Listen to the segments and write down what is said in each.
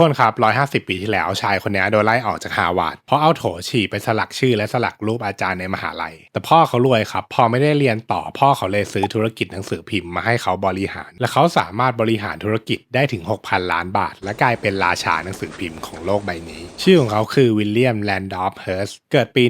คนครับ 150 ปีที่แล้วชายคนนี้โดนไล่ออกจากฮาวาดเพราะเอาโถฉี่ไปสลักชื่อและสลักรูปอาจารย์ในมหาลัย แต่พ่อเขารวยครับ พอไม่ได้เรียนต่อพ่อเขาเลยซื้อธุรกิจหนังสือพิมพ์มาให้เขาบริหาร และเขาสามารถบริหารธุรกิจได้ถึง 6,000 ล้านบาท และกลายเป็นราชาหนังสือพิมพ์ของโลกใบนี้ ชื่อของเขาคือวิลเลียมแลนดอฟเฮิร์สเกิดปี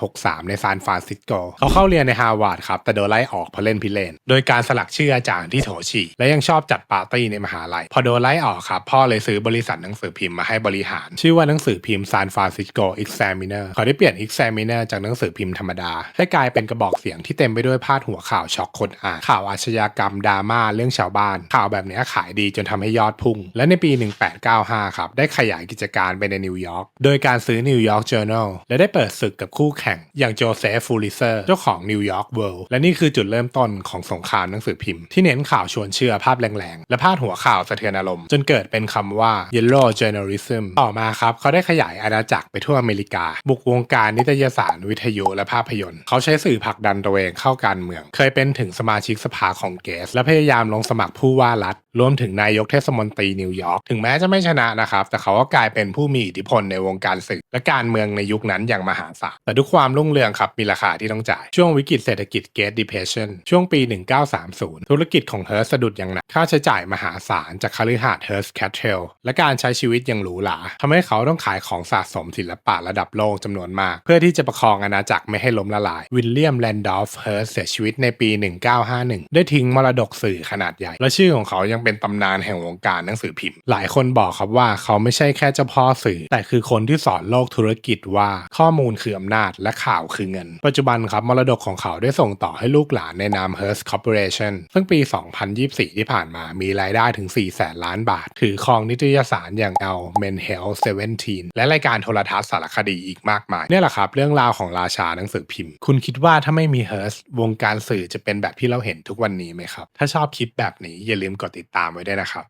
1863 ในซานฟรานซิสโก เขาเข้าเรียนในฮาวาดครับ แต่โดนไล่ออกเพราะเล่นพิเรนโดยการสลักชื่ออาจารย์ที่โถฉี่และยังชอบจัดปาร์ตี้ในมหาลัย พอโดนไล่ออกครับ พ่อเลยซื้อบริษัทหนังสือพิมพ์มาให้บริหาร ชื่อว่าหนังสือพิมพ์ San Francisco Examiner เขาได้เปลี่ยน Examiner จากหนังสือพิมพ์ธรรมดาให้กลายเป็นกระบอกเสียงที่เต็มไปด้วยพาดหัวข่าวช็อกคนอ่านข่าวอาชญากรรมดราม่าเรื่องชาวบ้าน ข่าวแบบนี้ขายดีจนทำให้ยอดพุ่ง และในปี 1895 ครับได้ขยายกิจการไปในนิวยอร์กโดยการซื้อ New York Journal และได้เปิดศึกกับคู่แข่ง อย่างโจเซฟฟูลิเซอร์เจ้าของ New York World และนี่คือจุดเริ่มต้นของสงครามหนังสือพิมพ์ ที่เน้นข่าวชวนเชื่อภาพแรงๆ และพาดหัวข่าวสะเทือนอารมณ์ จนเกิดเป็นคำว่า Yellow Journalism ต่อมาครับ เขาได้ขยายอาณาจักรไปทั่วอเมริกา บุกวงการนิตยสารวิทยุและภาพยนตร์ เขาใช้สื่อผลักดันตัวเองเข้าการเมือง เคยเป็นถึงสมาชิกสภาของเกส และพยายามลงสมัครผู้ว่ารัฐรวมถึงนายกเทศมนตรีนิวยอร์กถึงแม้จะไม่ชนะนะครับแต่เขาก็กลายเป็นผู้มีอิทธิพลในวงการสื่อและการเมืองในยุคนั้นอย่างมหาศาลแต่ด้วยความรุ่งเรืองครับมีราคาที่ต้องจ่าย ช่วงวิกฤตเศรษฐกิจ Great Depression ช่วงปี 1930 ธุรกิจของเฮิร์สสะดุดอย่างหนักค่าใช้จ่ายมหาศาลจากคฤหาสน์เฮิร์สแคทเทลและการใช้ชีวิตอย่างหรูหราทำให้เขาต้องขายของสะสมศิลปะระดับโลกจำนวนมาก เพื่อที่จะประคองอาณาจักรไม่ให้ล้มละลาย วิลเลียมแลนดอฟเฮิร์สเสียชีวิตในปี 1951 ได้ทิ้งมรดกสื่อขนาดใหญ่ และชื่อของเขายังเป็นตำนานแห่งวงการหนังสือพิมพ์ หลายคนบอกครับว่าเขาไม่ใช่แค่เจ้าพ่อสื่อ แต่คือคนที่สอนโลกธุรกิจว่าข้อมูลคืออำนาจและข่าวคือเงิน ปัจจุบันครับมรดกของเขาได้ส่งต่อให้ลูกหลานในนาม Hearst Corporation ซึ่งปี 2024 ที่ผ่านมามีรายได้ถึง 4 แสนล้านบาท ถือครองนิตยสารอย่าง L Men Health 17 และรายการโทรทัศน์สารคดีอีกมากมายเนี่ยแหละครับ เรื่องราวของราชาหนังสือพิมพ์ คุณคิดว่าถ้าไม่มี Hearst วงการสื่อจะเป็นแบบที่เราเห็นทุกวันนี้ไหมครับ ถ้าชอบคลิปแบบนี้อย่าลืมกดติดตามไว้ด้วยนะครับ